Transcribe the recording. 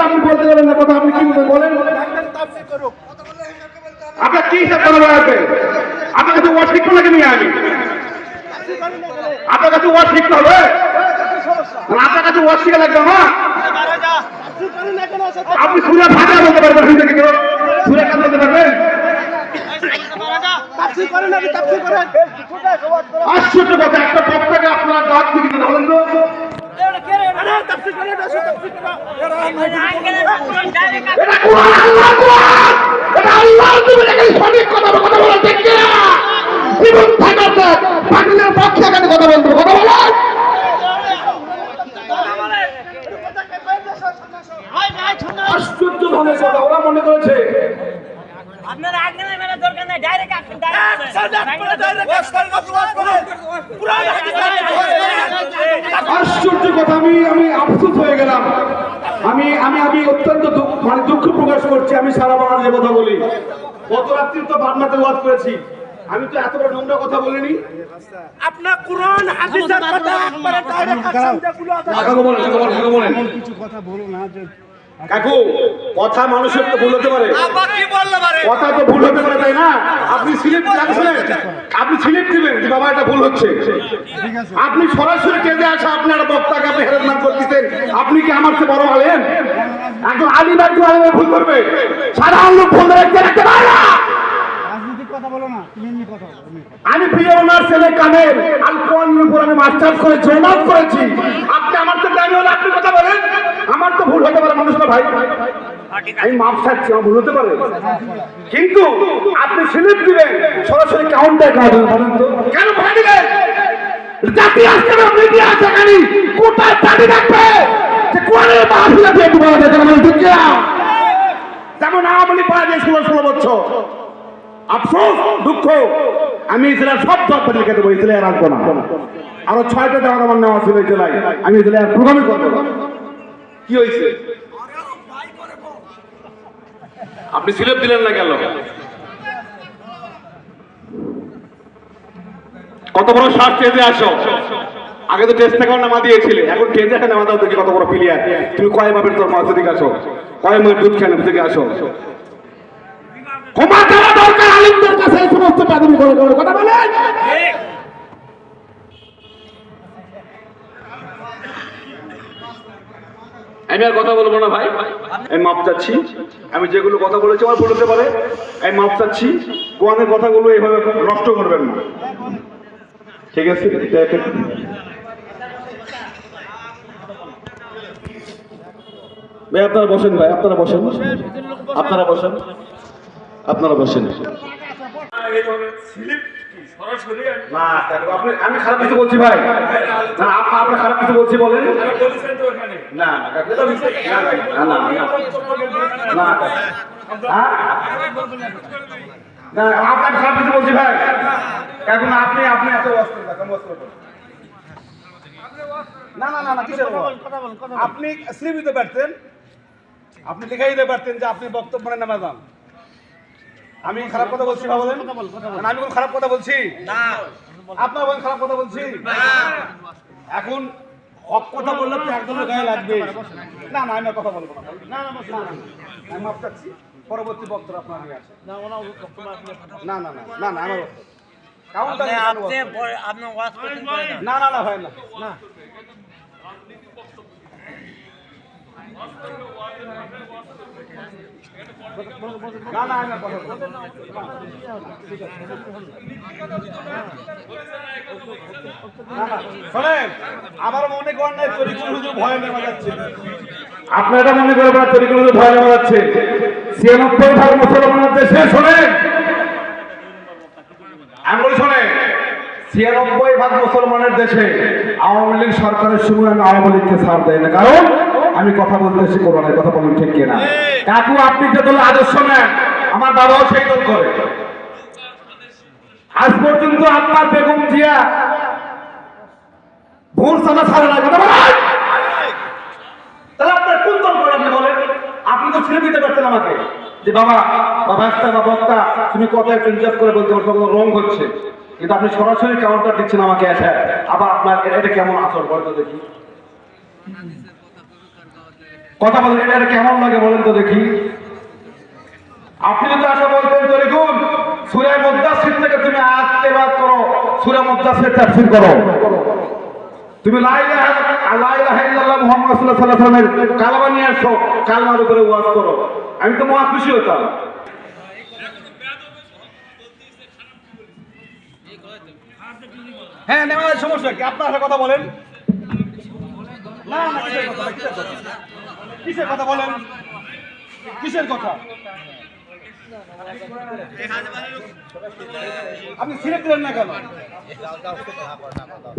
আপনি বলতে পারবেন না, কথা আপনি কি বলেন। আপনার কি হিসাব করে বেড়াবেন আপনার কাছে ওয়াশ শিখব নাকি নিয়ে আমি? আপনার কাছে ওয়াশ শিখতে হবে? আপনার কাছে ওয়াশ শিখে লাগবে না আপনি সুরে ভাষা বলতে পারবেন হিন্দু থেকে সুরে কাজ বলতে পারবেন? আশ্চর্য কথা, একটা বক্তাকে আপনারা দিতে বলেন তো সঠিক কথা কথা বলো ঠিক জীবন থাকাতে পাখিদের পক্ষে এখানে কথা বলব কথা বলো আশ্চর্য ধরনের কথা ওরা মনে করেছে আপনার আগে না মেলা দরকার নাই ডাইরেক্ট আসেন ডাইরেক্ট আশ্চর্য কথা আমি আমি আফসোস হয়ে গেলাম আমি আমি আমি অত্যন্ত দুঃখ- মানে দুঃখ প্রকাশ করছি আমি সারা বাংলার কথা বলি গত রাত্রি তো ভাবনাতে ওয়াজ করেছি আমি তো এত বড় নোংরা কথা বলিনি আপনার কোরআন হাদিসের কথা একবারে ডাইরেক্ট আছেন যেগুলো বলেন কাকু বলেন কিছু কথা বলো না যে কাকু কথা মানুষের তো ভুল হতে পারে। আবার কি বললে পারে কথা তো ভুল হতে পারে তাই না? আপনি স্লিপ শুনেন আপনি স্লিপ দিবেন যে বাবা এটা ভুল হচ্ছে। আপনি সরাসরি কেঁদে আসা আপনার বক্তাকে আপনি হেরাসমেন্ট করতেছেন আপনি কি আমার চেয়ে বড় আলেন একজন আলিম একজন আলিমের ভুল করবে। সাধারণ লোক ভুল রাখতে রাখতে পারে না। রাজনীতির কথা বলো না তুমি এমনি কথা বলো এমনি কথা। আমি প্রিয় ওনার ছেলে কামের আল উপর আমি মাস্টার্স করেছি অনার্স করেছি। আপনি আমার তো দামি হলে আপনি কথা বলেন। আমার তো ভুল হতে পারে মানুষ না ভাই। আমি মাপ চাচ্ছি আমার ভুল হতে পারে। কিন্তু আপনি স্লিপ দিবেন সরাসরি কাউন্টার বলেন তো। কেন ভয় দিবেন? জাতি না মিডিয়া আছে খালি। কোথায় পার্টি রাখবে যে কোরআনের মাহফিলে দিয়ে তুমি আমাদের মানে ঠিক যেমন আওয়ামী লীগ পাওয়া যায় ষোলো ষোলো বছর। আফসোস দুঃখ। আমি ইসলাম সব পেটে খেতে বই ইসলাম রাখব না। আরও ছয়টা দেওয়ার আমার নেওয়া ছিল এই জেলায়। আমি ইসলাম প্রোগ্রামই করব না। কি হয়েছে? আপনি সিলেপ দিলেন না গেল কত বড় শ্বাস টেজে আসো। আগে তো টেস্ট থেকে নামা দিয়েছিলে, এখন টেজে নামা দাও কত বড় প্লেয়ার তুমি কয় ভাবের তোর মাছ দিকে আসো? কয় মাস দুধ খেলে থেকে আসো? ক্ষমা দেওয়া দরকার, আলিমদের কাছে এই সমস্ত কথা বলেন। আমি আর কথা বলব না ভাই। আমি মাপ চাচ্ছি। আমি যেগুলো কথা বলেছি আমার বলতে পারে। আমি মাপ চাচ্ছি। কোরআনের কথাগুলো এইভাবে নষ্ট করবেন না। ঠিক আছে? ভাই আপনারা বসেন ভাই আপনারা বসেন। আপনারা বসেন। আপনারা বসেন। আমি খারাপ কিছু বলছি ভাই না আপনি আপনার খারাপ কিছু বলছি বলেন না। হ্যাঁ? আপনার খারাপ কিছু বলছি ভাই কাকু না আপনি আপনি এত না না না না কিসের আপনি স্লিপ দিতে পারতেন আপনি লিখাই দিতে পারতেন যে আপনি বক্তব্য মানে নামা যান আমি খারাপ কথা বলছি বা বলেন। না, আমি কোন খারাপ কথা বলছি। না। আপনার বলেন খারাপ কথা বলছি? এখন হক কথা বললে তো একজনের গায়ে লাগবে। না না আমি কথা বলব না। না না না, না, আমি মাপ চাচ্ছি। পরবর্তী বক্তব্য আপনার নিয়ে আসে না না না না না না আমার বক্তব্য। না না না ভাই না। না। না না না। না, না, আমার মনে করেন নাই তরিকুল হুজুর ভয় নেমে যাচ্ছে। মনে করে আপনার তরিকুল ভয় নেওয়া যাচ্ছে। ছিয়ানব্বই ভাগ মুসলমানের দেশে শোনেন। আমি বলি শোনেন ছিয়ানব্বই ভাগ মুসলমানের দেশে আওয়ামী লীগ সরকারের সময় আমি আওয়ামী লীগকে ছাড় দেয় না কারণ আমি কথা বলতে এসে কোরআনের কথা বলেন ঠিক কিনা? কাকু, আপনি যে দল আদর্শ নেন, আমার বাবাও সেই দল করে। আজ পর্যন্ত আপনার বেগম জিয়া ভোর সাদা ছাড়ে না কথা তাহলে আপনার কোন দল করে আপনি বলেন? আপনি তো ছেড়ে দিতে পারতেন আমাকে। যে বাবা বা ভাস্তা বা বক্তা তুমি কত একটা রিজার্ভ করে বলতে পারছ, কত রং হচ্ছে। কিন্তু আপনি সরাসরি কাউন্টার দিচ্ছেন আমাকে এসে। আবার আপনার এটা কেমন আসর বলতো দেখি। কথা বলেন, এটা কেমন লাগে বলেন তো দেখি। আপনি যদি আশা বলতেন তো দেখুন সুরে মুদাসির থেকে তুমি আজ তেলাওয়াত করো, সুরে মুদাসির তাফসীর করো। তুমি লা নিয়ে আসো কালমার উপরে ওয়াজ করো। আমি তো মহা খুশি হতাম। হ্যাঁ নেওয়ার সমস্যা কি? আপনার কথা বলেন। না না কিসের কথা কিসের কথা? বলেন? কিসের কথা? আপনি সিলেক্ট দিলেন না কেন?